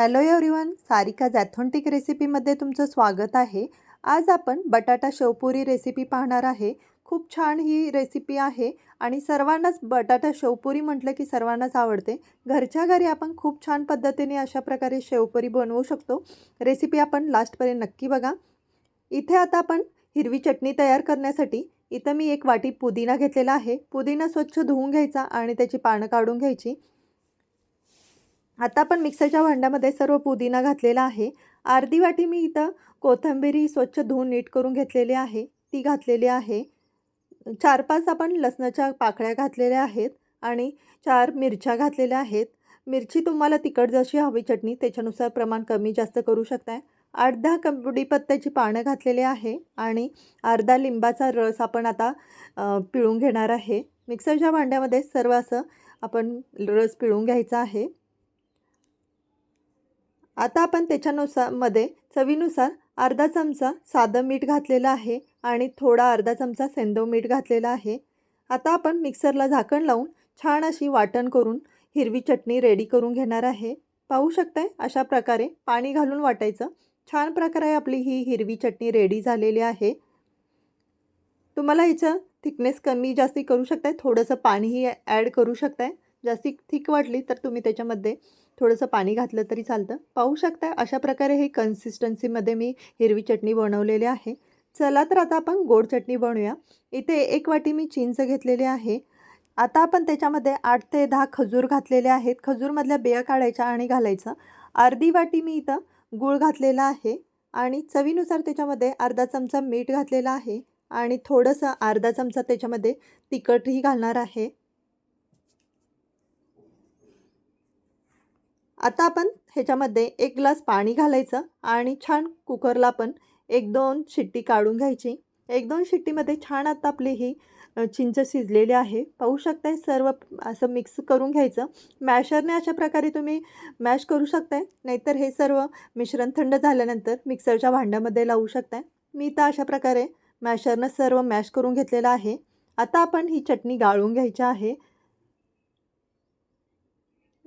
Hello everyone Sarika authentic रेसिपीमध्ये तुमचं स्वागत आहे. आज आपण बटाटा शेवपुरी रेसिपी पाहणार आहे. खूप छान ही रेसिपी आहे आणि सर्वांनाच बटाटा शेवपुरी म्हटलं की सर्वांनाच आवडते. घरच्या घरी आपण खूप छान पद्धतीने अशा प्रकारे शेवपुरी बनवू शकतो. रेसिपी आपण लास्टपर्यंत नक्की बघा. इथे आता आपण हिरवी चटणी तयार करण्यासाठी इथं मी एक वाटी पुदिना घेतलेला आहे. पुदिना स्वच्छ धुवून घ्यायचा आणि त्याची पानं काढून घ्यायची. आता आपण मिक्सरच्या भांड्यामध्ये सर्व पुदिना घातलेला आहे. अर्धी वाटी मी इथं कोथिंबिरी स्वच्छ धुवून नीट करून घेतलेली आहे. ती घातलेली आहे. चार पाच आपण लसणाच्या पाकळ्या घातलेल्या आहेत आणि चार मिरच्या घातलेल्या आहेत. मिरची तुम्हाला तिखट जशी हवी चटणी त्याच्यानुसार प्रमाण कमी जास्त करू शकताय. अर्धा दहा पानं घातलेली आहे आणि अर्धा लिंबाचा रस आपण आता पिळून घेणार आहे. मिक्सरच्या भांड्यामध्ये सर्व असं आपण रस पिळून घ्यायचा आहे. आता आपण त्याच्यानुसारमध्ये चवीनुसार अर्धा चमचा साधं मीठ घातलेलं आहे आणि थोडा अर्धा चमचा सेंदव मीठ घातलेला आहे. आता आपण मिक्सरला झाकण लावून छान अशी वाटण करून हिरवी चटणी रेडी करून घेणार आहे. पाहू शकताय अशा प्रकारे पाणी घालून वाटायचं. छान प्रकारे आपली ही हिरवी चटणी रेडी झालेली आहे. तुम्हाला हिचं थिकनेस कमी जास्ती करू शकताय थोडंसं पाणीही ॲड करू शकताय. जास्ती थिक वाटली तर तुम्ही त्याच्यामध्ये थोडंसं पाणी घातलं तरी चालतं. पाहू शकता अशा प्रकारे हे कन्सिस्टन्सीमध्ये मी हिरवी चटणी बनवलेली आहे. चला तर आता आपण गोड चटणी बनवूया. इथे एक वाटी मी चिंच घेतलेली आहे. आता आपण त्याच्यामध्ये आठ ते दहा खजूर घातलेले आहेत. खजूरमधल्या बिया काढायच्या आणि घालायचं. अर्धी वाटी मी इथं गूळ घातलेला आहे आणि चवीनुसार त्याच्यामध्ये अर्धा चमचा मीठ घातलेला आहे आणि थोडंसं अर्धा चमचा त्याच्यामध्ये तिखटही घालणार आहे. आता आपण ह्याच्यामध्ये एक ग्लास पाणी घालायचं आणि छान कुकरला पण एक दोन शिट्टी काढून घ्यायची. एक दोन शिट्टीमध्ये छान आता आपली ही चिंच शिजलेली आहे. पाहू शकताय सर्व असं मिक्स करून घ्यायचं. मॅशरने अशा प्रकारे तुम्ही मॅश करू शकताय. नाहीतर हे सर्व मिश्रण थंड झाल्यानंतर मिक्सरच्या भांड्यामध्ये लावू शकताय. मी तर अशा प्रकारे मॅशरनं सर्व मॅश करून घेतलेलं आहे. आता आपण ही चटणी गाळून घ्यायची आहे.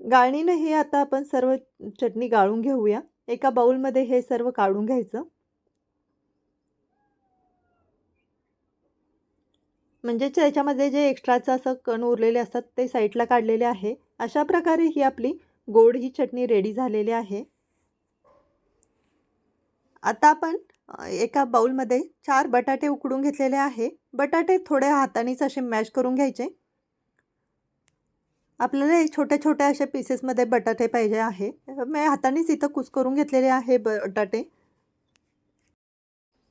गाळणीनं हे आता आपण सर्व चटणी गाळून घेऊया. एका बाऊलमध्ये हे सर्व काढून घ्यायचं. म्हणजे त्याच्यामध्ये जे एक्स्ट्राचं असं कण उरलेले असतात ते साईडला काढलेले आहे. अशा प्रकारे ही आपली गोड ही चटणी रेडी झालेली आहे. आता आपण एका बाऊलमध्ये चार बटाटे उकडून घेतलेले आहे. बटाटे थोड्या हातानेच असे मॅश करून घ्यायचे. आपल्याला हे छोट्या छोट्या अशा पीसेसमध्ये बटाटे पाहिजे आहे. मी हातानेच इथं कुस करून घेतलेले आहे बटाटे.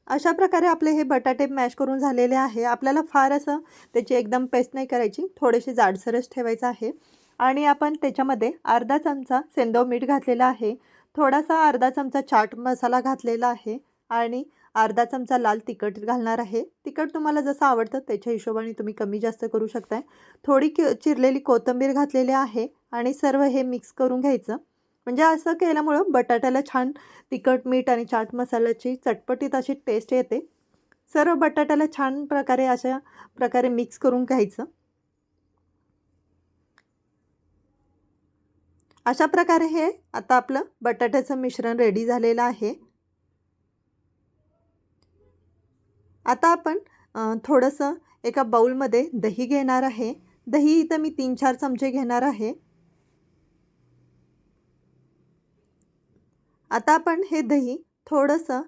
अशा प्रकारे आपले हे बटाटे मॅश करून झालेले आहे. आपल्याला फार असं त्याची एकदम पेस्ट नाही करायची. थोडेसे जाडसरच ठेवायचं आहे. आणि आपण त्याच्यामध्ये अर्धा चमचा सेंदव मीठ घातलेला आहे. थोडासा अर्धा चमचा चाट मसाला घातलेला आहे. आणि अर्धा चमचा लाल तिखट घालणार आहे. तिखट तुम्हाला जसं आवडतं त्याच्या हिशोबाने तुम्ही कमी जास्त करू शकताय. थोडी कि चिरलेली कोथिंबीर घातलेली आहे आणि सर्व हे मिक्स करून घ्यायचं. म्हणजे असं केल्यामुळं बटाट्याला छान तिखट मीठ आणि चाट मसाल्याची चटपटीत अशी टेस्ट येते. सर्व बटाट्याला छान प्रकारे अशा प्रकारे मिक्स करून घ्यायचं. अशा प्रकारे हे आता आपलं बटाट्याचं मिश्रण रेडी झालेलं आहे. आता आपण थोडंसं एका बाऊलमध्ये दही घेणार आहे. दही इथं मी तीन चार चमचे घेणार आहे. आता आपण हे दही थोडंसं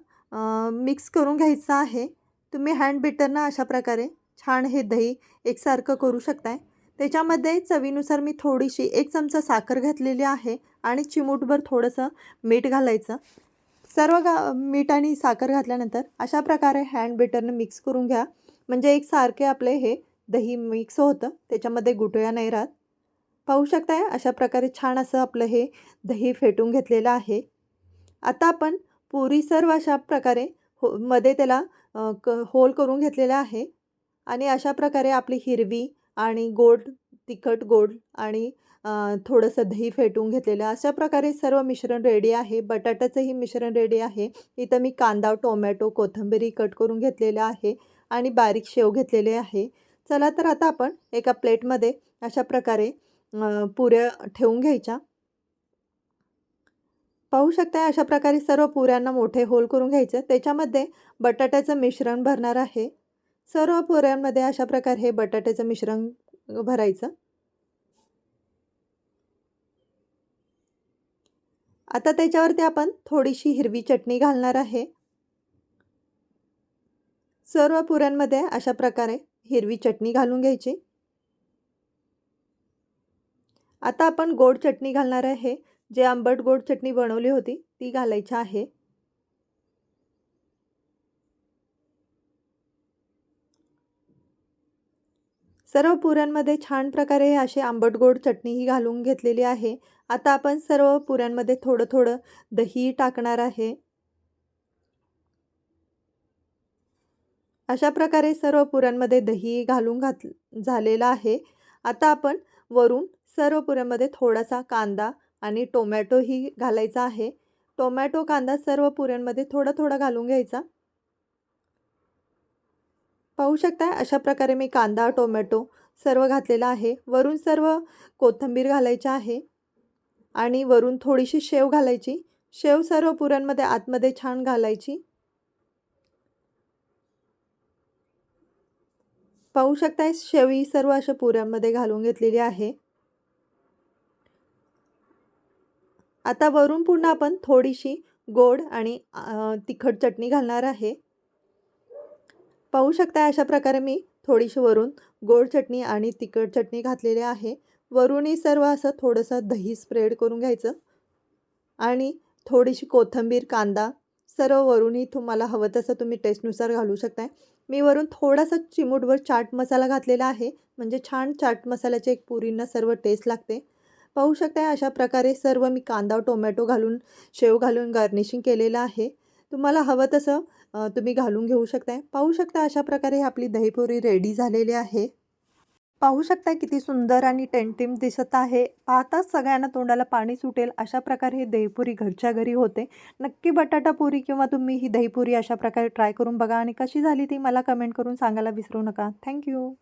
मिक्स करून घ्यायचं आहे. तुम्ही हँड बिटरनं अशा प्रकारे छान हे दही एकसारखं करू शकताय. त्याच्यामध्ये चवीनुसार मी थोडीशी एक चमचा साखर घातलेली आहे आणि चिमूटभर थोडंसं मीठ घालायचं. सर्व गा मीठ आणि साखर घातल्यानंतर अशा प्रकारे हँड बेटरनं मिक्स करून घ्या. म्हणजे एक सारखे आपले हे दही मिक्स होतं. त्याच्यामध्ये गुटळ्या नाही राहत. पाहू शकताय? अशा प्रकारे छान असं आपलं हे दही फेटून घेतलेलं आहे. आता आपण पुरी सर्व अशा प्रकारे हो मध्ये त्याला क होल करून घेतलेला आहे. आणि अशा प्रकारे आपली हिरवी आणि गोड तिखट गोड आणि थोडंसं दही फेटून घेतलेलं. अशा प्रकारे सर्व मिश्रण रेडी आहे. बटाट्याचंही मिश्रण रेडी आहे. इथं मी कांदा टोमॅटो कोथिंबिरी कट करून घेतलेलं आहे आणि बारीक शेव घेतलेले आहे. चला तर आता आपण एका प्लेटमध्ये अशा प्रकारे पुऱ्या ठेवून घ्यायच्या. पाहू शकता अशा प्रकारे सर्व पुऱ्यांना मोठे होल करून घ्यायचं. त्याच्यामध्ये बटाट्याचं मिश्रण भरणार आहे. सर्व पुऱ्यांमध्ये अशा प्रकारे हे बटाट्याचं मिश्रण भरायचं. आता त्याच्यावरती आपण थोडीशी हिरवी चटणी घालणार आहे. सर्व पुऱ्यांमध्ये अशा प्रकारे हिरवी चटणी घालून घ्यायची. आता आपण गोड चटणी घालणार आहे. जे आंबट गोड चटणी बनवली होती ती घालायची आहे. सर्व पुऱ्यांमध्ये छान प्रकारे हे असे आंबट गोड चटणीही घालून घेतलेली आहे. आता आपण सर्व पुऱ्यांमध्ये थोडं थोडं दही टाकणार आहे. अशा प्रकारे सर्व पुऱ्यांमध्ये दही घालून घात झालेलं आहे. आता आपण वरून सर्व पुऱ्यांमध्ये थोडासा कांदा आणि टोमॅटोही घालायचा आहे. टोमॅटो कांदा सर्व पुऱ्यांमध्ये थोडं थोडं घालून घ्यायचा. पाहू शकताय अशा प्रकारे मी कांदा टोमॅटो सर्व घातलेला आहे. वरून सर्व कोथिंबीर घालायची आहे आणि वरून थोडीशी शेव घालायची. शेव सर्व पुऱ्यांमध्ये आतमध्ये छान घालायची. पाहू शकताय शेवी सर्व अशा पुऱ्यांमध्ये घालून घेतलेली आहे. आता वरून पुन्हा आपण थोडीशी गोड आणि तिखट चटणी घालणार आहे. पाहू शकता अशा प्रकारे मी थोडीशी वरून गोड चटणी आणि तिखट चटणी घातलेली आहे. वरूनही सर्व असं थोडंसं दही स्प्रेड करून घ्यायचं. आणि थोडीशी कोथिंबीर कांदा सर्व वरूनही तुम्हाला हवं तसं तुम्ही टेस्टनुसार घालू शकताय. मी वरून थोडासा चिमूटवर चाट मसाला घातलेला आहे. म्हणजे छान चाट मसाल्याचे एक पुरींना सर्व टेस्ट लागते. पाहू शकताय अशा प्रकारे सर्व मी कांदा टोमॅटो घालून शेव घालून गार्निशिंग केलेलं आहे. तुम्हाला हवं तसं तुम्ही घालून घेऊ शकताय. पाहू शकता अशा प्रकारे आपली दहीपुरी रेडी झालेली आहे. पाहू शकता किती सुंदर आणि टेंटिम दिसत आहे. पाहताच सगळ्यांना तोंडाला पाणी सुटेल अशा प्रकारे ही दहीपुरी घरच्या घरी होते. नक्की बटाटा पुरी किंवा तुम्ही ही दहीपुरी अशा प्रकारे ट्राय करून बघा आणि कशी झाली ती मला कमेंट करून सांगायला विसरू नका. थँक्यू